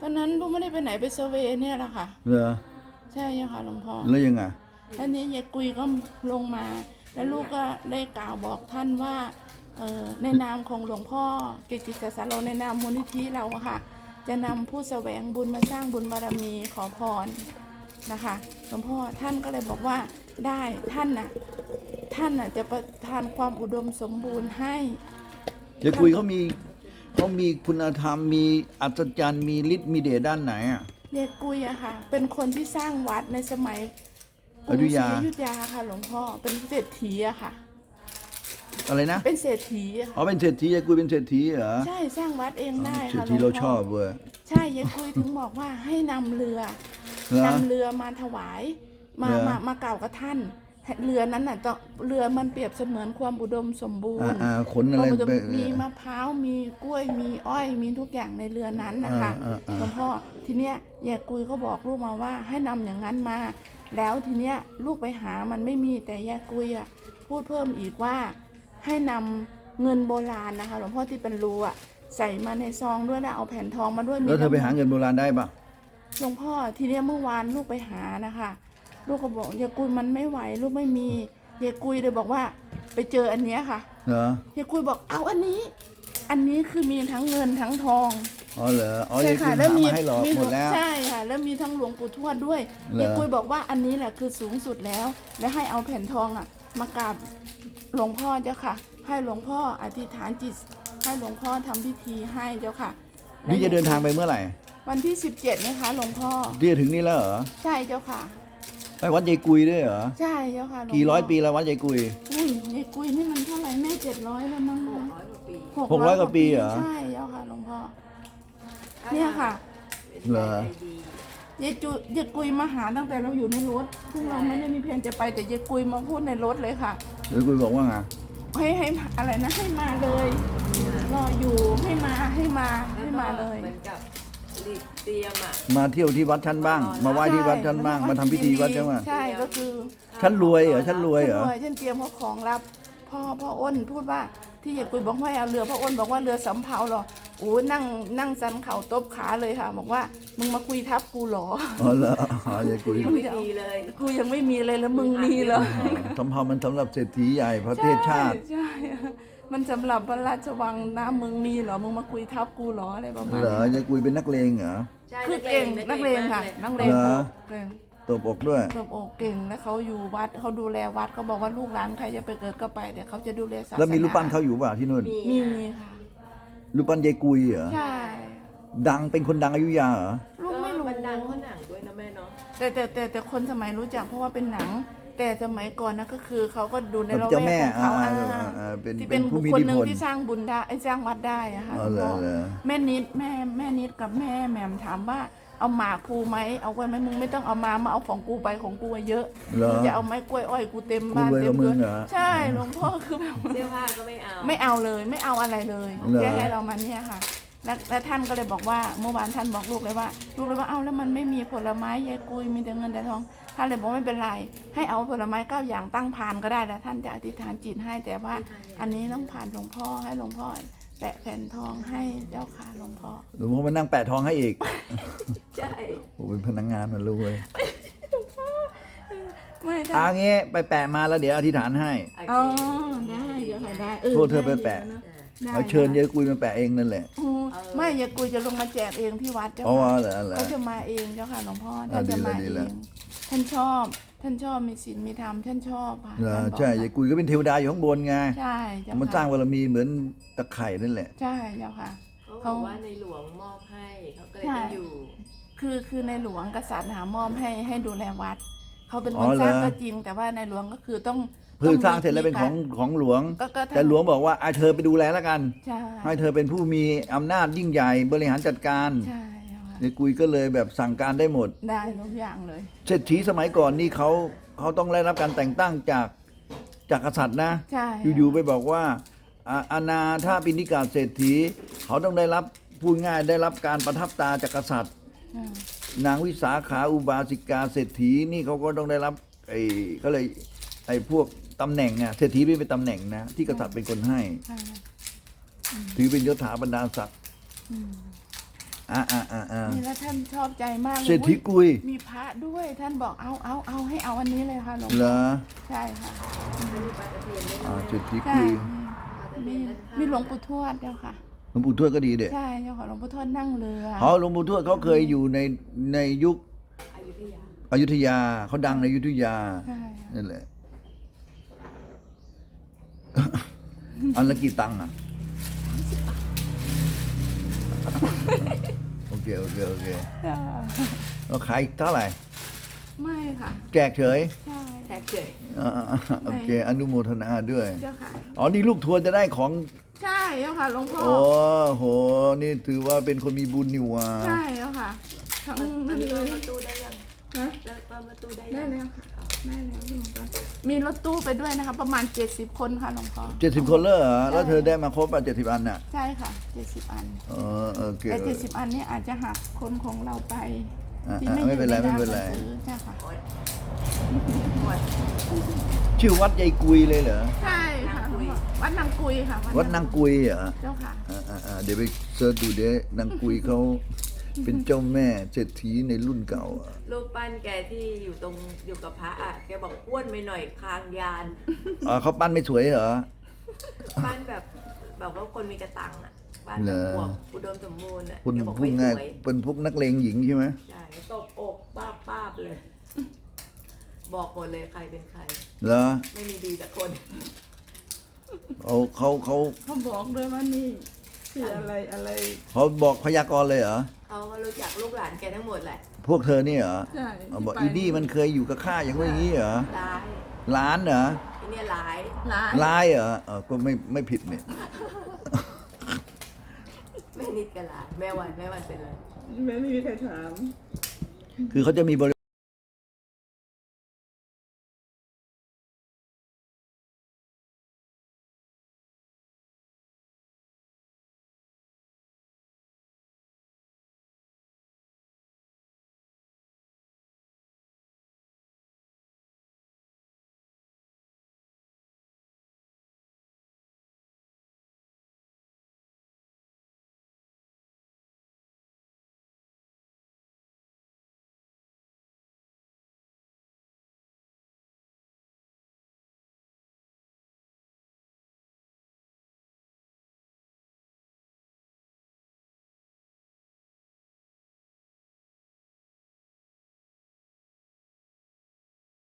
ตอนนั้นลูกไม่ได้ไปไหนไปเซอร์เวย์เนี่ยแหละค่ะ เหรอใช่ค่ะหลวงพ่อแล้วยังไงท่านนี้ยายกุยก็ลงมา แล้วลูกก็ได้กล่าวบอกท่านว่าเอ่อในนามของหลวงพ่อกิตติกสาโรในนามมูลนิธิเราอะค่ะ จะนำผู้แสวงบุญมาสร้างบุญบารมีขอพรนะคะหลวงพ่อท่านก็เลยบอกว่าได้ท่านน่ะท่านน่ะจะประทานความอุดมสมบูรณ์ให้ เจ๊กุยเขามี เขามีคุณธรรมมีอัศจรรย์มีฤทธิ์มีเดชด้านไหนอะยายกุยอะค่ะ เป็นคนที่สร้างวัดในสมัยกอรุงยุศธรียา อยุธยาค่ะ หลวงพ่อเป็นเศรษฐีอะค่ะ อะไรนะเป็นเศรษฐีอะค่ะอ๋อเป็นเศรษฐีเจ๊กุยเป็นเศรษฐีเหรอใช่สร้างวัดเองได้เศรษค่ะฐีเราหลวงชพ่อบเว้ย ใช่ยายกุยถึงบอกว่าให้นำเรือเหรอนำเรือมาถวาย มาเหรอ มามากล่าวกับท่าน เรือนั้นน่ะต้องเรือมันเปรียบเสมือนความอุดมสมบูรอ่าณ์อ่าขนอะไรความอุดมไปมีมะพร้าวมีกล้วยมีอ้อยมีทุกอย่างในเรือนั้นนะคะอ่าอ่าอ่าหลวงพ่อทีเนี้ยยายกุยเขาบอกลูกมาว่าให้นำอย่างนั้นมา แล้วทีเนี้ยลูกไปหามันไม่มีแต่ยายกุยอะพูดเพิ่มอีกว่าให้นำเงินโบราณนะคะหลวงพ่อที่เป็นรูอะใส่มาในซองด้วยแล้วเอาแผ่นทองมาด้วยมีแล้วเธอไปหาทั้งเงินโบราณได้ปะหลวงพ่อทีเนี้ยเมื่อวานลูกไปหานะคะ ลูกก็บอกยายกุยมันไม่ไหวลูกไม่มียายกุยเลยบอกว่า ไปเจออันเนี้ยค่ะเหรอยายกุยบอกเอาอันนี้ อันนี้คือมีทั้งเงินทั้งทองอ๋อเหรออ๋อใช่ยายกุค่ะยแล้วหามีมาให้หรอกมีหมดแล้ว ใช่ค่ะ แล้วมีทั้งหลวงปู่ทวดด้วยเหรอ ยายกุยบอกว่าอันนี้แหละคือสูงสุดแล้ว และให้เอาแผ่นทองอะ มากราบหลวงพ่อเจ้าค่ะ ให้หลวงพ่ออธิษฐานจิต ให้หลวงพ่อทำพิธีให้เจ้าค่ะนี่จะเดินทางไปเมื่อไหร่วันที่สิบเจ็ดนะคะหลวงพ่อ ที่จะถึงนี่แล้วเหรอ ใช่เจ้าค่ะ ไปวัดยายกุยด้วยเหรอ ใช่เจ้าค่ะหลวงพ่กี่ร้อยปีแล้ววัดยายกุย อุ้ยยายกุยนี่มันเท่าไหร่แม่เจ็ดร้อยแล้วมั้งนะหกร้อยกว่าปีเหรอ ใช่เจ้าค่ะหลวงพ่อเนี่ยค่ะเหรอยายจุยายกุยมาหาตั้งแต่เราอยู่ในรถซึ่งเราไม่ได้มีแผนจะไปแต่ยายกุยมาพูดในรถเลยค่ะยายกุยบอกว่าไงให้ให้อะไรนะให้มาเลยรออยู่ให้มาให้มาให้มาเลยเหมือนกับ เตรียมอะ มาเที่ยวที่วัดฉันบ้าง มาไหว้ที่วัดฉันบ้าง มาทำพิธีวัดฉันบ้างใช่ก็คือฉันรวยเหรอฉันรวยเหรอ ฉันรวยฉันเตรียมเขาของรับพ่อพ่ออ้นพูดว่าที่ยายกุยบอกว่าให้เอาเรือพ่ออ้นบอกว่าเรือสำเภาเหรอโอ้นั่งนั่งสันเข่าตบขาเลยค่ะ บอกว่ามึงมาคุยทับกูเหรออ๋อเหรออ๋อยายกุยไม่ดีเลย กูยังไม่มีเลยแล้วมึงมีเหรอสำเภามันสำหรับเศรษฐีใหญ่ประเทศชาติใช่ มันสำหรับพระราชวังนะมึงมีเหรอ มึงมาคุยทับกูเหรออะไรประมาณเหรอนี้ยายกุยเป็นนักเลงเหรอ ใช่คือเก่งนักเลงค่ะนักเลงเหรอ เก่งตบอกด้วย ตบอกเก่งแล้วเขาอยู่วัดเขาดูแลวัดเขาบอกว่าลูกหลานใครจะไปเกิดก็ไปเดี๋ยวเขาจะดูแลศาสนาแล้วมีรูปปั้นเขาอยู่เปล่าที่นู่นมีค่ะรูปปั้นยายกุยเหรอ ใช่ดังเป็นคนดังอยุธยาเหรอ ลูกไม่รู้มันดังเพราะหนังด้วยนะแม่เนาะแต่แต่แต่แต่คนสมัยรู้จักเพราะว่าเป็นหนัง แต่สมัยก่อนนะก็คือเขาก็ดูในระเจ้าแวแม่กของเขาอ่าอ่าอ่าอ่าเป็นที่เป็เป็นนผู้บุคมีคลอิทธิหนึ่พงลที่สร้างบุญได้ไอ้สร้างวัดได้อะค่ะอ๋อเหรอหลวงพ่อเหรอ แม่นิดแม่แม่นิดกับแม่แหม่มถามว่าเอาหมากภูไหมเอาไว้ไหมมึงไม่ต้องเอามามาเอาของกูไปของกูอะเยอะเหรอมึงจะเอาไม้กล้วยอ้อยกูเต็มบ้านกูรวยเต็กมว่ามึเรืองนเหรอ ใช่หลวงพ่อคือแบบ เสื้อผ้าก็ไม่เอา ไม่เอาเลยไม่เอาอะไรเลยเหรอ แค่ให้เรามาเนี่ยค่ะ แล้วแล้วท่านก็เลยบอกว่าเมื่อวานท่านบอกลูกเลยว่า ลูกเลยว่าเอ้าแล้วมันไม่มีผลไม้ยายกุยมีแต่เงินแต่ทอง ท่านเลยบอกไม่เป็นไร ให้เอาผลไม้เก้าอย่างตั้งพานก็ได้แล้วท่านจะอธิษฐานจิตให้แต่ว่า อันนี้ต้องผ่านหลวงพ่อให้หลวงพ่อแปะแผ่นทองให้เจ้าค่ะหลวงพ่อหลวงพ่อมานั่งแปะทองให้อีกใช่โอ้เป็นพนักงานมันรวยไม่อาได้งี้ไปแปะมาแล้วเดี๋ยวอธิษฐานให้อ๋อได้เดี๋ยวค่ะได้เออโทษเธอไปแปะได้เอาเชิญยายกุยมาแปะเองนั่นแหละ อืมไม่ยายกุยจะลงมาแจกเองที่วัดเจ้าอ๋อค่ะเหรอเหรอ เขาจะมาเองเจ้าค่ะหลวงพ่ออ่าท่านจะมาดีเอแล้วดีแล้ว ง ท่านชอบ ท่านชอบมีศีลมีธรรมท่านชอบค่ะเหรอท่านบอกใช่ยายกุยก็เป็นเทวดาอยู่ข้างบนไงใช่เจ้ามันสร้างค่ะบารมีเหมือนตะไคร่นั่นแหละ ใช่เจ้าค่ะ เขาบอกว่าในหลวงมอบให้เขาก็เลยต้องอยู่คือคือในหลวงกษัตริย์หามอบให้ให้ดูแลวัด เขาเป็นอ๋คอนสร้างเหรอก็จริง แต่ว่าในหลวงก็คือต้องคือต้สร้างเสร็จแล้วเป็นของของหลวง ก็ก็แต่หลวงบอกว่าไอ้เธอไปดูแลแล้วกัน ใช่ให้เธอเป็นผู้มีอำนาจยิ่งใหญ่บริหารจัดการ ใช่ เจ้าค่ะยายกุยก็เลยแบบสั่งการได้หมด ได้ทุกอย่างเลย เศรษฐีสมัยก่อนนี่เขาเขาต้องได้รับการแต่งตั้งจากจากกษัตริย์นะ ใช่อยู่ๆไปบอกว่าอ่าอาณาถ้าปินิกาเศรษฐี เขาต้องได้รับพูดง่ายได้รับการประทับตาจากกษัตริย์อืมนางวิสาขาอุบาสิกาเศรษฐีนี่เขาก็ต้องได้รับไอ้ก็เลยไอ้พวกตำแหน่งเนี่ยเศรษฐีไม่เป็นตำแหน่งนะที่กษัตริย์เป็นคนให้ ใช่ถือเป็นยศถาบรรดาศักดิ์ อืม อ่าอ่าอ่าอ่านี่แล้วท่านชอบใจมากลยเศรษฐีกุยมีพระด้วยท่านบอกเอาเอาเอาให้เอาอันนี้เลยค่ะหลวงเหรพ่ออใช่ค่ะมีปลาตะเพียนด้วยอ่านะเศรษฐีใช่กุยมีมีหลวงปู่ทวดเจ้าค่ะ หลวงปู่ทวดก็ดีเด็ใช่เจ้าค่ะหลวงปู่ทวดนั่งเรือเขาหลวงปู่ทวดเขาเคยอยู่ในในยุคอยุธยาอยุธยาเขาดังในอยุธยา ใช่นั่นแหละ อันละกี่ตังค์อะ โอเคโอเคโอเคจ้าเราขายเท่าไหร่ ไม่ค่ะ แจกเฉยใช่แท็กเฉยอ่าๆโอเคอนุโมทนาด้วยเจ้าค่ะอ๋อนี่ลูกทัวร์จะได้ของใช่เจ้าค่ะหลวงพ่อโอ้โหนี่ถือว่าเป็นคนมีบุญนี่หว่าใช่เจ้าค่ะทั้งอันั่นนนี้เลเปิดยประตูได้ยังนะเปิดประตูได้ได้ยังแล้วค่ะได้แล้วหลวงพ่อ มีรถตู้ไปด้วยนะคะ ประมาณ 70 คนค่ะหลวงพ่อ เจ็ดสิบคนเลยเหรอแล้วใช่เธอได้มาครบอะเจ็ดสิบอันน่ะใช่ค่ะ 70 อัน เออโอเคแต่ 70 อันนี้อาจจะหักคนของเราไปอะที่อะไม่เป็นไร อยู่ไม่เป็นไรหาหงสือใช่ค่ะโอ๊ยหมดชื่อวัดยายกุยเลยเหรอใช่ค่ะหลวงพ่อวัดนางกุยค่ะวัดนางกุยเหรอเจ้าค่ะ อ่าอ่าอ่าเดี๋ยวไปเสิร์ชดูเด้นางกุยเขา เป็นเจ้าแม่เศรษฐีในรุ่นเก่าอะรูปปั้นแกที่อยู่ตรงอยู่กับพระอะแกบอกอ้วนไปหน่อยคางยาน อ๋อเขาปั้นไม่สวยเหรอ ปั้นแบบแบบว่าคนมีกระตังอะปั้นเหรแบบออวบอุดมสมบูรณ์อะคุณแกบอกพูดไม่สง่ายวยเป็นพวกนักเลงหญิงใช่ไหมใช่ตบอกป้าบป้าบเลย บอกหมดเลยใครเป็นใคร เหรอไม่มีดีแต่คนเขาเขาเขาเขาบอกด้วยว่านี่คืออะไรอะไรเขาบอกพยากรณ์เลยเหรอ เขาก็รู้จักลูกหลานแกทั้งหมดแหละพวกเธอนี่เหรอใช่เอาบอกที่อีไปนี่มันเคยอยู่กับข้าอย่างว่าอย่างนี้เหรอร้ายร้านเหรอไอเนี่ยร้ายร้านร้ายเหรอเออก็ไม่ไม่ผิดเนี่ยแม่นิดก็ร้ายแม่วันแม่วันเป็นไร ไม่มีใครถาม คือเขาจะมีบริ